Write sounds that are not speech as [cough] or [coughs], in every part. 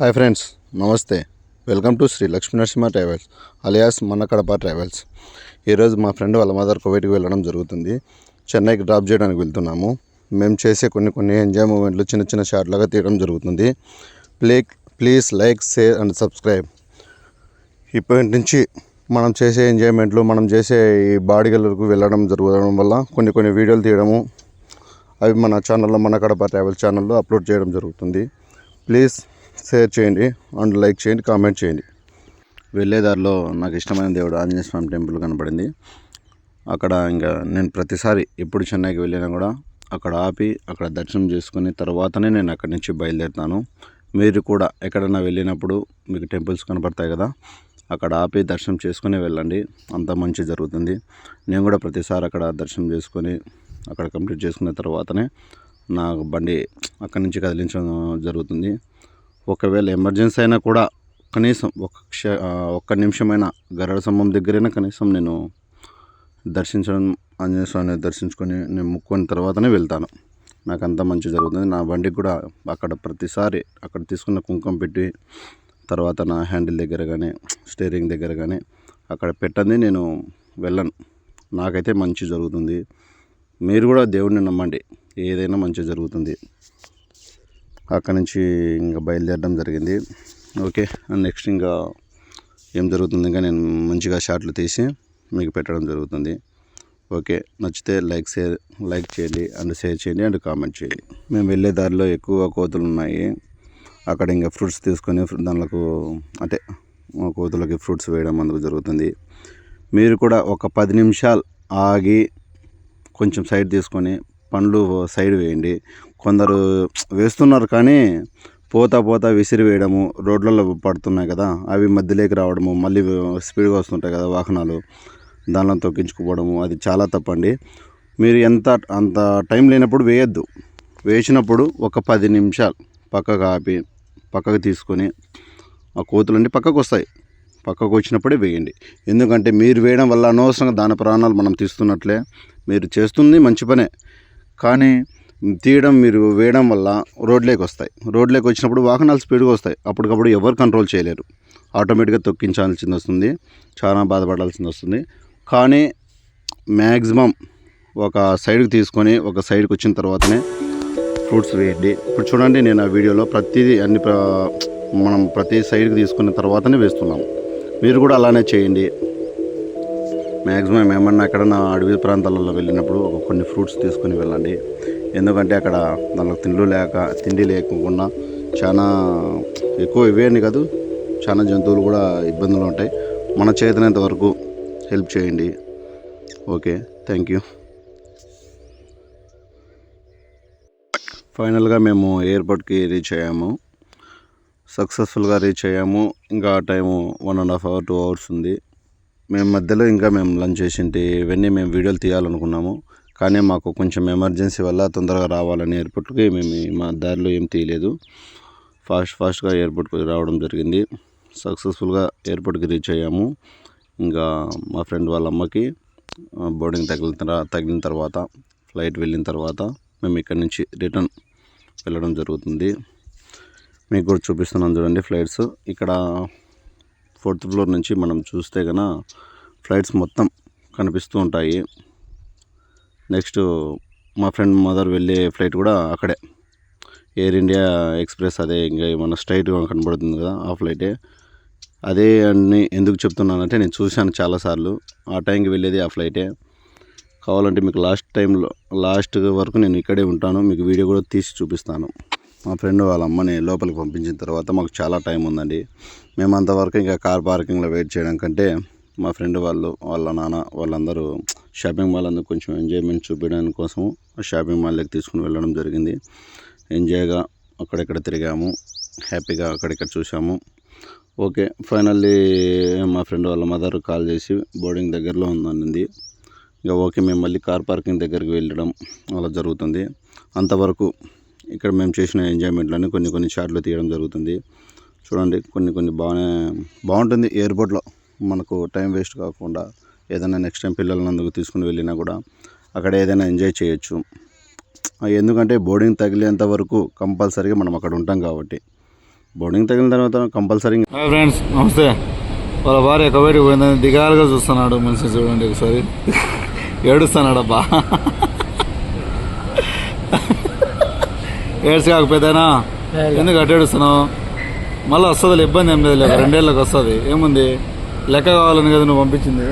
Hi friends నమస్తే. Welcome to Shri Lakshmi Narasimha travels alias మన Kadapa travels. ఈరోజు మా ఫ్రెండ్ వాళ్ళ మదర్ కువైట్కి వెళ్ళడం జరుగుతుంది. చెన్నైకి డ్రాప్ చేయడానికి వెళ్తున్నాము. మేము చేసే కొన్ని కొన్ని ఎంజాయ్ మూమెంట్లు చిన్న చిన్న షార్ట్ లాగా తీయడం జరుగుతుంది. Play please like share and subscribe. ఇప్పటి నుంచి మనం చేసే ఎంజాయ్మెంట్లు మనం చేసే ఈ బాడిగలకు వెళ్ళడం జరగడం వల్ల కొన్ని కొన్ని వీడియోలు తీయడము అవి మన ఛానల్లో మన కడప ట్రావెల్ ఛానల్లో అప్లోడ్ చేయడం జరుగుతుంది. ప్లీజ్ షేర్ చేయండి అండ్ లైక్ చేయండి కామెంట్ చేయండి. వెళ్ళే దారిలో నాకు ఇష్టమైన దేవుడు ఆంజనేయ స్వామి టెంపుల్ కనపడింది అక్కడ ఇంకా నేను ప్రతిసారి ఎప్పుడు చెన్నైకి వెళ్ళినా కూడా అక్కడ ఆపి అక్కడ దర్శనం చేసుకుని తర్వాతనే నేను అక్కడి నుంచి బయలుదేరుతాను. మీరు కూడా ఎక్కడైనా వెళ్ళినప్పుడు మీకు టెంపుల్స్ కనపడతాయి కదా అక్కడ ఆపి దర్శనం చేసుకుని వెళ్ళండి. అంత మంచి జరుగుతుంది. నేను కూడా ప్రతిసారి అక్కడ దర్శనం చేసుకొని అక్కడ కంప్లీట్ చేసుకున్న తర్వాతనే నా బండి అక్కడి నుంచి కదిలించడం జరుగుతుంది. ఒకవేళ ఎమర్జెన్సీ అయినా కూడా కనీసం ఒక క్ష ఒక్క నిమిషమైనా గరుడ స్తంభం దగ్గరైనా కనీసం నేను దర్శించడం ఆంజనేయ స్వామిని దర్శించుకొని నేను ముక్కున్న తర్వాతనే వెళ్తాను. నాకు అంత మంచి జరుగుతుంది. నా బండికి కూడా అక్కడ ప్రతిసారి అక్కడ తీసుకున్న కుంకుమ పెట్టి తర్వాత నా హ్యాండిల్ దగ్గర కానీ స్టీరింగ్ దగ్గర కానీ అక్కడ పెట్టండి నేను వెళ్ళను. నాకైతే మంచి జరుగుతుంది. మీరు కూడా దేవుడిని నమ్మండి. ఏదైనా మంచి జరుగుతుంది. అక్కడి నుంచి ఇంకా బయలుదేరడం జరిగింది. ఓకే నెక్స్ట్ ఇంకా ఏం జరుగుతుంది ఇంకా నేను మంచిగా షార్ట్లు తీసి మీకు పెట్టడం జరుగుతుంది. ఓకే నచ్చితే లైక్ షేర్ లైక్ చేయండి అండ్ షేర్ చేయండి అండ్ కామెంట్ చేయండి. మేము వెళ్ళే దారిలో ఎక్కువ కోతులు ఉన్నాయి. అక్కడ ఇంకా ఫ్రూట్స్ తీసుకొని దానిలకు అంటే కోతులకి ఫ్రూట్స్ వేయడం అందుకు జరుగుతుంది. మీరు కూడా ఒక పది నిమిషాలు ఆగి కొంచెం సైడ్ తీసుకొని పండ్లు సైడ్ వేయండి. కొందరు వేస్తున్నారు కానీ పోతా పోతా విసిరి వేయడము రోడ్లలో పడుతున్నాయి కదా అవి మధ్యలోకి రావడము మళ్ళీ స్పీడ్గా వస్తుంటాయి కదా వాహనాలు దానిలో తొక్కించుకోవడము అది చాలా తప్పండి. మీరు ఎంత అంత టైం లేనప్పుడు వేయద్దు. వేసినప్పుడు ఒక పది నిమిషాలు పక్కకు ఆపి పక్కకు తీసుకొని ఆ కోతులన్నీ పక్కకు వస్తాయి. పక్కకు వచ్చినప్పుడే వేయండి. ఎందుకంటే మీరు వేయడం వల్ల అనవసరంగా దాని ప్రాణాలు మనం తీస్తున్నట్లే మీరు చేస్తుంది మంచి పనే. కానీ తీయడం మీరు వేయడం వల్ల రోడ్లోకి వస్తాయి. రోడ్లోకి వచ్చినప్పుడు వాహనాలు స్పీడ్గా వస్తాయి. అప్పటికప్పుడు ఎవరు కంట్రోల్ చేయలేరు. ఆటోమేటిక్గా తొక్కించాల్సింది వస్తుంది. చాలా బాధపడాల్సింది వస్తుంది. కానీ మ్యాక్సిమం ఒక సైడ్కి తీసుకొని ఒక సైడ్కి వచ్చిన తర్వాతనే ఫ్రూట్స్ వేయండి. ఇప్పుడు చూడండి నేను ఆ వీడియోలో ప్రతిదీ అన్ని ప్ర- మనం ప్రతి సైడ్కి తీసుకున్న తర్వాతనే వేస్తున్నాం మీరు కూడా అలానే చేయండి. మ్యాక్సిమం ఏమన్నా ఎక్కడన్నా అడవి ప్రాంతాలలో వెళ్ళినప్పుడు ఒక కొన్ని ఫ్రూట్స్ తీసుకొని వెళ్ళండి. ఎందుకంటే అక్కడ దానిలో తిండ్లు లేక తిండి లేకుండా చాలా ఎక్కువ ఇవే అని కాదు చాలా జంతువులు కూడా ఇబ్బందులు ఉంటాయి. మన చేతనంత వరకు హెల్ప్ చేయండి. Okay thank you. ఫైనల్గా మేము ఎయిర్పోర్ట్కి రీచ్ అయ్యాము. సక్సెస్ఫుల్గా రీచ్ అయ్యాము. ఇంకా time one and half hour two hours ఉంది. మేము మధ్యలో ఇంకా మేము లంచ్ చేసింటి ఇవన్నీ మేము వీడియోలు తీయాలనుకున్నాము. కానీ మాకు కొంచెం ఎమర్జెన్సీ వల్ల తొందరగా రావాలని ఎయిర్పోర్ట్కి మేము మా దారిలో ఏం తీయలేదు. ఫాస్ట్ ఫాస్ట్గా ఎయిర్పోర్ట్కి రావడం జరిగింది. సక్సెస్ఫుల్గా ఎయిర్పోర్ట్కి రీచ్ అయ్యాము. ఇంకా మా ఫ్రెండ్ వాళ్ళ అమ్మకి బోర్డింగ్ తగిలిన తగిలిన తర్వాత ఫ్లైట్ వెళ్ళిన తర్వాత మేము ఇక్కడి నుంచి రిటర్న్ వెళ్ళడం జరుగుతుంది. మీకు కూడా చూపిస్తున్నాను చూడండి ఫ్లైట్స్. ఇక్కడ ఫోర్త్ ఫ్లోర్ నుంచి మనం చూస్తే కనుక ఫ్లైట్స్ మొత్తం కనిపిస్తూ ఉంటాయి. నెక్స్ట్ మా ఫ్రెండ్ మదర్ వెళ్ళే ఫ్లైట్ కూడా అక్కడే. ఎయిర్ ఇండియా ఎక్స్ప్రెస్ అదే ఇంకా మన స్ట్రైట్గా కనబడుతుంది కదా ఆ ఫ్లైటే. అదే అన్ని ఎందుకు చెప్తున్నానంటే నేను చూశాను చాలాసార్లు. ఆ టైంకి వెళ్ళేది ఆ ఫ్లైటే. కావాలంటే మీకు లాస్ట్ టైంలో లాస్ట్ వరకు నేను ఇక్కడే ఉంటాను. మీకు వీడియో కూడా తీసి చూపిస్తాను. మా ఫ్రెండ్ వాళ్ళ అమ్మని లోపలికి పంపించిన తర్వాత మాకు చాలా టైం ఉందండి. మేము అంతవరకు ఇంకా కార్ పార్కింగ్లో వెయిట్ చేయడం కంటే మా ఫ్రెండ్ వాళ్ళు వాళ్ళ నాన్న వాళ్ళందరూ షాపింగ్ మాల్ అందుకు కొంచెం ఎంజాయ్మెంట్ చూపించడానికి కోసం ఆ షాపింగ్ మాల్లోకి తీసుకుని వెళ్ళడం జరిగింది. ఎంజాయ్గా అక్కడెక్కడ తిరిగాము హ్యాపీగా అక్కడిక్కడ చూసాము ఓకే ఫైనల్లీ మా ఫ్రెండ్ వాళ్ళ మదర్ కాల్ చేసి బోర్డింగ్ దగ్గరలో ఉందనింది. ఇక ఓకే మేము మళ్ళీ కార్ పార్కింగ్ దగ్గరికి వెళ్ళడం అలా జరుగుతుంది. అంతవరకు ఇక్కడ మేము చేసిన ఎంజాయ్మెంట్లని కొన్ని కొన్ని షాట్లు తీయడం జరుగుతుంది. చూడండి కొన్ని కొన్ని బాగానే బాగుంటుంది. ఎయిర్పోర్ట్లో మనకు టైం వేస్ట్ కాకుండా ఏదైనా నెక్స్ట్ టైం పిల్లలను అందుకు తీసుకుని వెళ్ళినా కూడా అక్కడ ఏదైనా ఎంజాయ్ చేయొచ్చు. ఎందుకంటే బోర్డింగ్ తగిలేంత వరకు కంపల్సరీగా మనం అక్కడ ఉంటాం కాబట్టి. బోర్డింగ్ తగిలిన తర్వాత కంపల్సరీ హాయ్ ఫ్రెండ్స్ నమస్తే. వాళ్ళ భార్య కబడ్డీ పోయిందని దిగాలుగా చూస్తున్నాడు మనిషి చూడండి ఒకసారి. ఏడుస్తున్నాడు అబ్బా ఏడ్చి కాకపోతేనా ఎందుకు అటు ఏడుస్తున్నావు? మళ్ళీ వస్తుంది ఇబ్బంది ఏం లేదు లేదు రెండేళ్ళకి వస్తుంది. ఏముంది? లెక్క కావాలని కదా నువ్వు పంపించింది.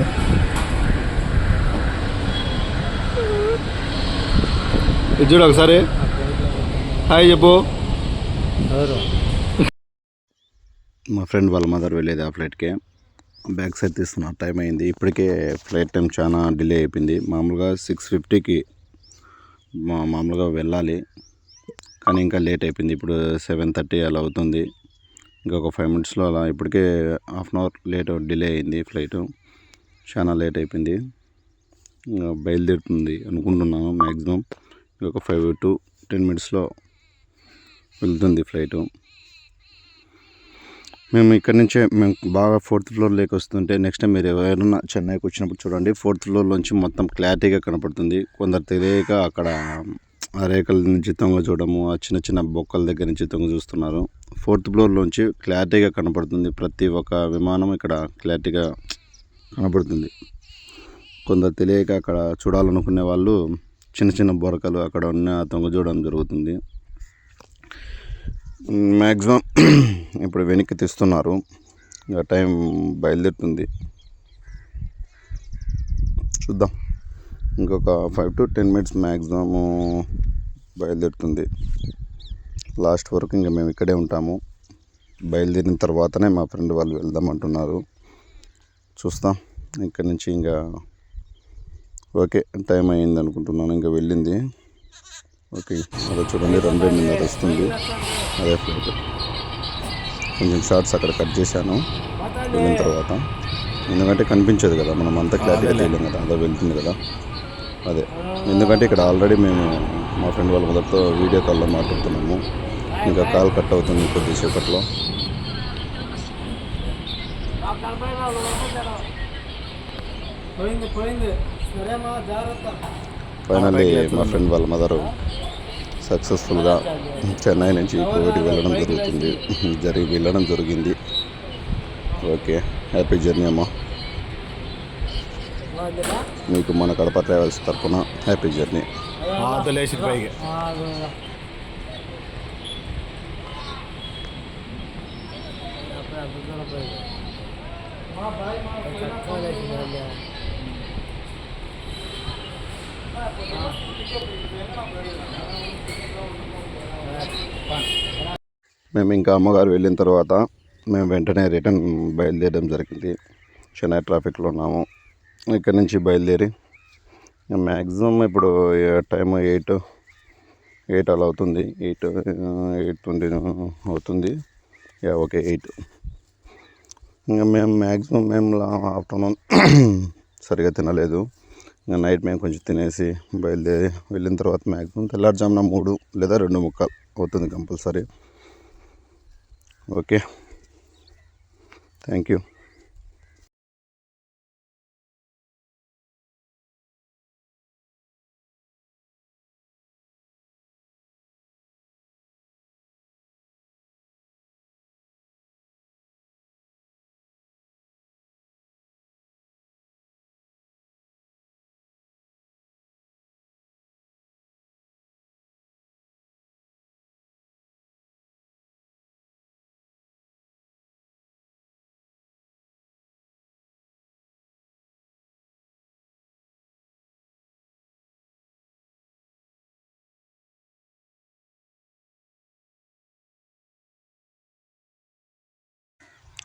ఇది చూడు ఒకసారి. హాయ్ చెప్పు. మా ఫ్రెండ్ వాళ్ళ మదర్ వెళ్ళేది ఆ ఫ్లైట్కే. బ్యాక్ సైడ్ తీస్తున్నారు టైం అయింది. ఇప్పటికే ఫ్లైట్ టైం చాలా డిలే అయిపోయింది. మామూలుగా సిక్స్ ఫిఫ్టీకి మా మామూలుగా వెళ్ళాలి. కానీ ఇంకా లేట్ అయిపోయింది. ఇప్పుడు సెవెన్ థర్టీ అలా అవుతుంది. ఇంకొక ఫైవ్ మినిట్స్లో అలా ఇప్పటికే half an hour late delay అయింది ఫ్లైట్. చాలా లేట్ అయిపోయింది. ఇంకా బయలుదేరుతుంది అనుకుంటున్నాను మ్యాక్సిమం ఇంకొక ఫైవ్ టు టెన్ మినిట్స్లో వెళ్తుంది ఫ్లైటు. మేము ఇక్కడ నుంచే మేము బాగా ఫోర్త్ ఫ్లోర్ లేక వస్తుంటే నెక్స్ట్ టైం మీరు ఎవరైనా చెన్నైకి వచ్చినప్పుడు చూడండి. ఫోర్త్ ఫ్లోర్లోంచి మొత్తం క్లారిటీగా కనపడుతుంది. కొందరు తెలియక అక్కడ ఆ రేఖల నుంచి తొంగ చూడము ఆ చిన్న చిన్న బొక్కల దగ్గర నుంచి తొంగ చూస్తున్నారు. ఫోర్త్ ఫ్లోర్లోంచి క్లారిటీగా కనపడుతుంది. ప్రతి ఒక్క విమానం ఇక్కడ క్లారిటీగా కనపడుతుంది. కొందరు తెలియక అక్కడ చూడాలనుకునే వాళ్ళు చిన్న చిన్న బొరకలు అక్కడ ఉన్న తొంగ చూడడం జరుగుతుంది. మ్యాక్సిమం [clears throat] ఇప్పుడు వెనక్కి తీస్తున్నారు. ఇంకా టైం బయలుదేరుతుంది. చూద్దాం. ఇంకొక five to ten minutes maximum బయలుదేరుతుంది. లాస్ట్ వరకు ఇంకా మేము ఇక్కడే ఉంటాము. బయలుదేరిన తర్వాతనే మా ఫ్రెండ్ వాళ్ళు వెళ్దాం అంటున్నారు. చూస్తాం. ఇక్కడ నుంచి ఇంకా ఓకే టైం అయింది అనుకుంటున్నాను. ఇంకా వెళ్ళింది. ఓకే అదే చూడండి రెండు రెండున్నర వస్తుంది. అదే ఫ్లైట్ కొంచెం షార్ట్స్ అక్కడ కట్ చేశాను. వెళ్ళిన తర్వాత. ఎందుకంటే కనిపించదు కదా మనం అంతా క్లారిటీగా తెలియదు కదా అదే వెళ్తుంది కదా. అదే. ఎందుకంటే ఇక్కడ ఆల్రెడీ మేము మా ఫ్రెండ్ వాళ్ళ మొదటితో వీడియో కాల్లో మాట్లాడుతున్నాము. ఇంకా కాల్ కట్ అవుతుంది కొద్దిసేపట్లో. ఫైనల్లీ మా ఫ్రెండ్ వాళ్ళ మదరు సక్సెస్ఫుల్గా చెన్నై నుంచి కోవిడ్కి వెళ్ళడం జరుగుతుంది. జరిగి వెళ్ళడం జరిగింది. ఓకే హ్యాపీ జర్నీ అమ్మా. మీకు మన కడప ట్రావెల్స్ తరఫున హ్యాపీ జర్నీ పైకి. మేము ఇంకా అమ్మగారు వెళ్ళిన తర్వాత మేము వెంటనే రిటర్న్ బయలుదేరడం జరిగింది. చెన్నై ట్రాఫిక్లో ఉన్నాము. ఇక్కడ నుంచి బయలుదేరి మ్యాక్సిమం ఇప్పుడు టైం ఎయిట్ ఎయిట్ అలా అవుతుంది. ఎయిట్ ఎయిట్ ట్వంటీ అవుతుంది. యా ఓకే ఎయిట్ ఇంకా మేము మ్యాక్సిమం మేము ఆఫ్టర్నూన్ [coughs] సరిగా తినలేదు. ఇంకా నైట్ మేము కొంచెం తినేసి బయలుదేరి వెళ్ళిన తర్వాత మ్యాక్సిమం తెల్లారుజామున మూడు లేదా రెండు ముక్కలు అవుతుంది compulsory. Okay. Thank you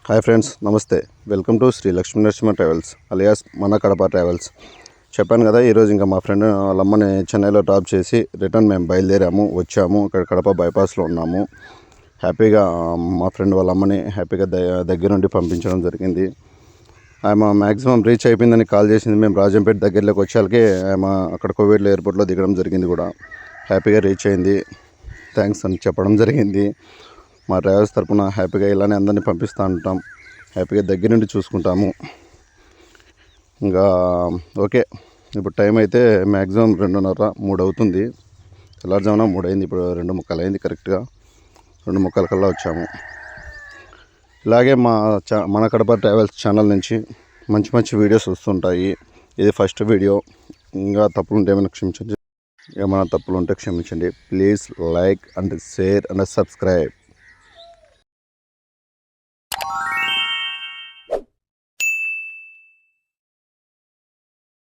hi friends నమస్తే. Welcome to Shri Lakshmi Narasimha travels alias మన కడప ట్రావెల్స్. చెప్పాను కదా ఈరోజు ఇంకా మా ఫ్రెండ్ వాళ్ళ అమ్మని చెన్నైలో డ్రాప్ చేసి రిటర్న్ మేము బయలుదేరాము వచ్చాము ఇక్కడ కడప బైపాస్లో ఉన్నాము. హ్యాపీగా మా ఫ్రెండ్ వాళ్ళ అమ్మని హ్యాపీగా ద- దగ్గర నుండి పంపించడం జరిగింది. ఆమె మ్యాక్సిమం రీచ్ అయిపోయిందని కాల్ చేసింది మేము రాజంపేట దగ్గరలోకి వచ్చేసరికి ఆమె అక్కడ కోవిడ్లో ఎయిర్పోర్ట్లో దిగడం జరిగింది కూడా. హ్యాపీగా రీచ్ అయింది. థ్యాంక్స్ అని చెప్పడం జరిగింది. మా డ్రైవర్స్ తరఫున హ్యాపీగా ఇలానే అందరినీ పంపిస్తూ ఉంటాం. హ్యాపీగా దగ్గర నుండి చూసుకుంటాము. ఇంకా ఓకే. ఇప్పుడు టైం అయితే మ్యాక్సిమం రెండున్నర మూడు అవుతుంది. తెల్లారుజామున మూడు అయింది ఇప్పుడు రెండు ముక్కలు అయింది కరెక్ట్గా. రెండు ముక్కల కల్లా వచ్చాము. ఇలాగే మా చా మన కడప ట్రావెల్స్ ఛానల్ నుంచి మంచి మంచి వీడియోస్ వస్తుంటాయి. ఇది ఫస్ట్ వీడియో. ఇంకా తప్పులు ఉంటే ఏమైనా క్షమించండి. ఏమైనా తప్పులు ఉంటే క్షమించండి. Please like and share and subscribe.